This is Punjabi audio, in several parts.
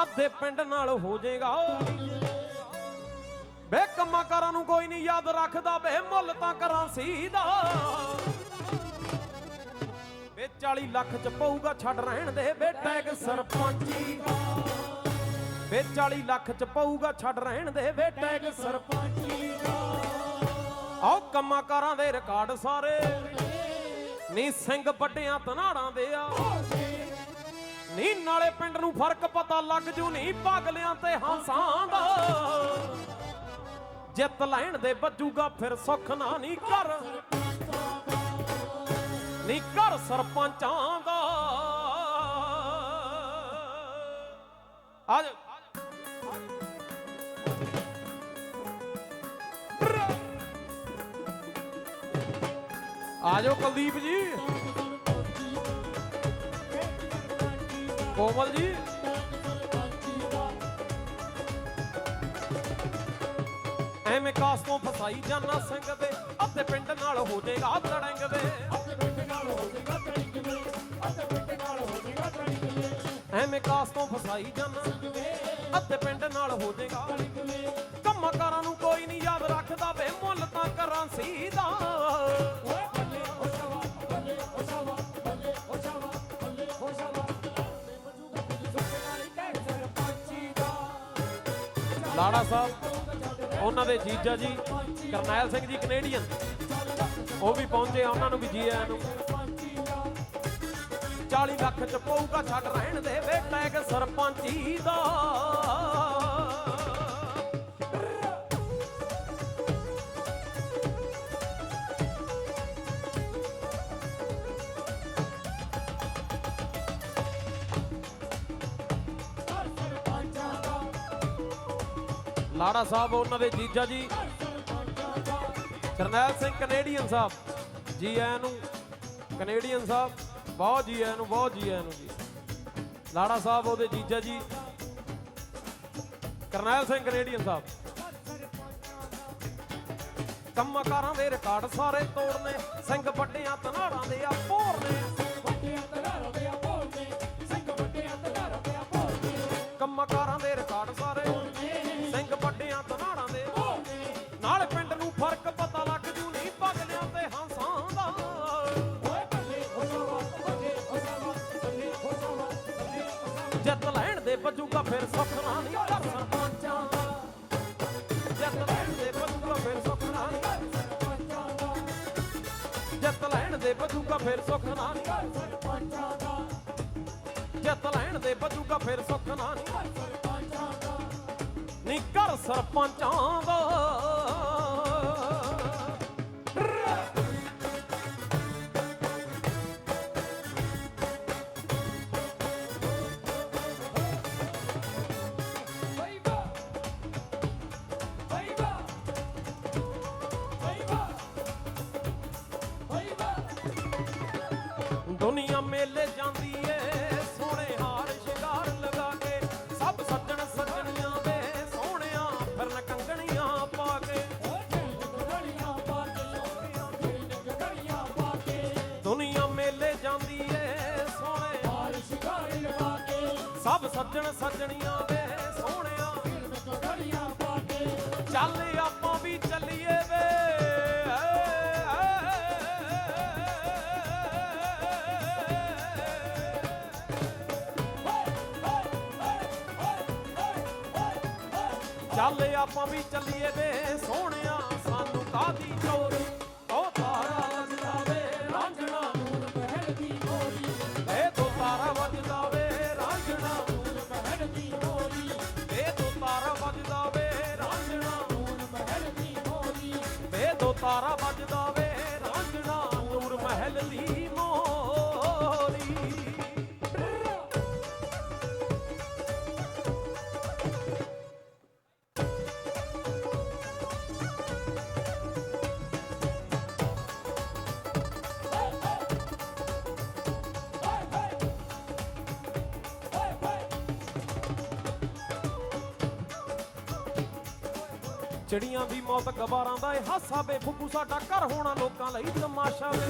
ਅੱਧੇ ਪਿੰਡ ਨਾਲ ਹੋ ਜਾਏਗਾ ਬੇ ਕੰਮਾਂ ਕਾਰਾਂ ਨੂੰ ਕੋਈ ਨਹੀਂ ਯਾਦ ਰੱਖਦਾ, ਵੇ ਮੁੱਲ ਤਾਂ ਕਰਾਂ ਸੀਦਾ। ਵੇ 40 ਲੱਖ ਚ ਪਊਗਾ ਛੱਡ ਰਹਿਣ ਦੇ, ਵੇ ਟੈਗ ਸਰਪੰਚੀ। ਦਾ ਵੇ 40 ਲੱਖ ਚ ਪਊਗਾ ਛੱਡ ਰਹਿਣ ਦੇ, ਵੇ ਟੈਗ ਸਰਪੰਚੀ। ਦਾ ਆਓ ਕੰਮਾਂ ਕਾਰਾਂ ਦੇ ਰਿਕਾਰਡ ਸਾਰੇ। ਨੀ ਸਿੰਘ ਵੱਡਿਆਂ ਤਨਾੜਾਂ ਦੇ ਆ। ਨੀ, ਨਾਲੇ ਪਿੰਡ ਨੂੰ ਫ਼ਰਕ ਪਤਾ ਲੱਗ ਜੂ ਨੀ, ਪਾਗਲਿਆਂ ਤੇ ਹੰਸਾਂ ਦਾ। ਜਿੱਤ ਲੈਣ ਦੇ ਵੱਜੂਗਾ ਫਿਰ ਸੁੱਖ ਨਾ, ਨੀ ਕਰ ਨੀ ਕਰ ਸਰਪੰਚਾਂ ਦਾ। ਆ ਜਾ ਆ ਜਾਓ ਕੁਲਦੀਪ ਜੀ। ਕੋਮਲ ਜੀ। ਐਵੇਂ ਕਾਸ ਤੋਂ ਫਸਾਈ ਜਾਨਾ ਸਿੰਘ ਦੇ, ਅੱਧੇ ਪਿੰਡ ਨਾਲ ਹੋ ਜਾਏਗਾ ਤੜੰਗ ਦੇ। ਐਵੇਂ ਕਾਸ ਤੋਂ ਫਸਾਈ ਜਾਨਾ ਅੱਧੇ ਪਿੰਡ ਨਾਲ ਹੋ ਜਾਏਗਾ ਕੰਮਾਂ ਕਾਰਾਂ ਲਾੜਾ ਸਾਹਿਬ, ਉਹਨਾਂ ਦੇ ਜੀਜਾ ਜੀ, ਕਰਨੈਲ ਸਿੰਘ ਜੀ ਕੈਨੇਡੀਅਨ ਉਹ ਵੀ ਪਹੁੰਚੇ ਆ, ਉਹਨਾਂ ਨੂੰ ਵੀ ਜੀ ਆਇਆਂ ਨੂੰ 40 ਲੱਖ ਚ ਪਊਗਾ, ਛੱਡ ਰਹਿਣ ਦੇ ਵੇ ਟੈਗ ਸਰਪੰਚੀ ਦਾ। ਲਾੜਾ ਸਾਹਿਬ, ਉਹਨਾਂ ਦੇ ਜੀਜਾ ਜੀ। ਕਰਨੈਲ ਸਿੰਘ ਕੈਨੇਡੀਅਨ ਸਾਹਿਬ ਜੀ ਆਇਆਂ ਨੂੰ। ਕੈਨੇਡੀਅਨ ਸਾਹਿਬ, ਬਹੁਤ ਜੀ ਆਇਆਂ ਨੂੰ, ਬਹੁਤ ਜੀ ਆਇਆਂ ਨੂੰ ਜੀ। ਲਾੜਾ ਸਾਹਿਬ, ਉਹਦੇ ਜੀਜਾ ਜੀ। ਕਰਨੈਲ ਸਿੰਘ ਕੈਨੇਡੀਅਨ ਸਾਹਿਬ। ਕੰਮਾਂ ਕਾਰਾਂ ਦੇ ਰਿਕਾਰਡ ਸਾਰੇ ਤੋੜਨੇ, ਸਿੰਘ ਵੱਡਿਆਂ ਤਨਾੜਾਂ ਦੇ ਆ ਭੋਰਨੇ ਜਿੱਤ ਲੈਣ ਦੇ ਵੱਜੂਗਾ ਫਿਰ ਸੁਖਣਾ ਨਹੀਂ ਕਰ ਸਰਪੰਚਾਂ ਦਾ। ਜਿੱਤ ਲੈਣ ਦੇ ਵੱਜੂਗਾ ਫਿਰ ਸੁਖਣਾ ਨਹੀਂ ਕਰ ਸਰਪੰਚਾਂ ਦਾ। ਜਿੱਤ ਲੈਣ ਦੇ ਵੱਜੂਗਾ ਫਿਰ ਸੁਖਣਾ ਨਹੀਂ ਕਰ ਸਰਪੰਚਾਂ ਦਾ। ਜਿੱਤ ਲੈਣ ਦੇ ਵੱਜੂਗਾ ਫਿਰ ਸੁਖਣਾ ਨਹੀਂ ਕਰ ਸਰਪੰਚਾਂ ਦਾ। ਨਹੀਂ ਕਰ ਸਰਪੰਚਾਂ ਦਾ। ਦੁਨੀਆ ਮੇਲੇ ਜਾਂਦੀ ਏ, ਸੋਹਣੇ ਹਾਰ ਸ਼ਿੰਗਾਰ ਲਗਾ ਕੇ, ਸਭ ਸੱਜਣ ਸੱਜਣੀਆਂ ਦੇ ਸੋਹਣਿਆਂ ਫਿਰਨ ਕੰਗਣੀਆਂ ਪਾ ਕੇ। ਦੁਨੀਆ ਮੇਲੇ ਜਾਂਦੀ ਏ, ਸੋਹਣੇ ਹਾਰ ਸ਼ਿੰਗਾਰ ਲਗਾ ਕੇ, ਸਭ ਸੱਜਣ ਸੱਜਣੀਆਂ ਦੇ ਸੋਹਣਿਆਂ ਚੱਲ ਆਪਾਂ ਵੀ ਚੱਲੀਏ ਵੇ ਸੋਹਣਿਆ ਸਾਨੂੰ ਕਾਦੀ ਚੋਰੀ? ਚੜੀਆਂ ਦੀ ਮੌਤ ਗਵਾਰਾਂ ਦਾ ਇਹ ਹਾਸਾ ਵੇ ਫੁੱਕੂ ਸਾਡਾ ਘਰ ਹੋਣਾ ਲੋਕਾਂ ਲਈ ਤਮਾਸ਼ਾ ਵੇ।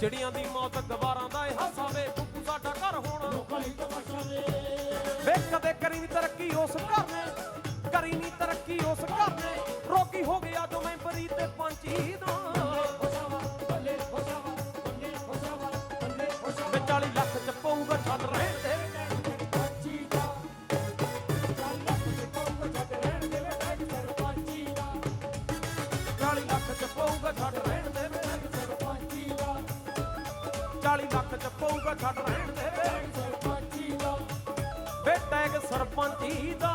ਚੜੀਆਂ ਦੀ ਮੌਤ ਗਵਾਰਾਂ ਦਾ ਇਹ ਹਾਸਾ ਵੇ ਫੁੱਕੂ ਸਾਡਾ ਘਰ ਹੋਣਾ ਵੇ। ਕਦੇ ਕਰੀ ਨਹੀਂ ਤਰੱਕੀ ਉਸ ਘਰ ਨੇ, ਕਰੀ ਨਹੀਂ ਤਰੱਕੀ ਉਸ ਘਰ ਨੇ। ਰੋਗੀ ਹੋ ਗਿਆ ਜੋ ਮੈਂ ਤੇ ਪੰਛੀ ਦਾ। ਵਿਚਾਲੀ ਲੱਖ ਚ ਪਊਗਾ ਛੱਡ ਰਹੇ। 40 ਲੱਖ ਚ ਪਊਗਾ ਛੱਡ ਰਹਿਣ ਦੇ। ਸਰਪੰਚੀ ਦਾ। ਬੇਟੈਗ ਸਰਪੰਚੀ ਦਾ।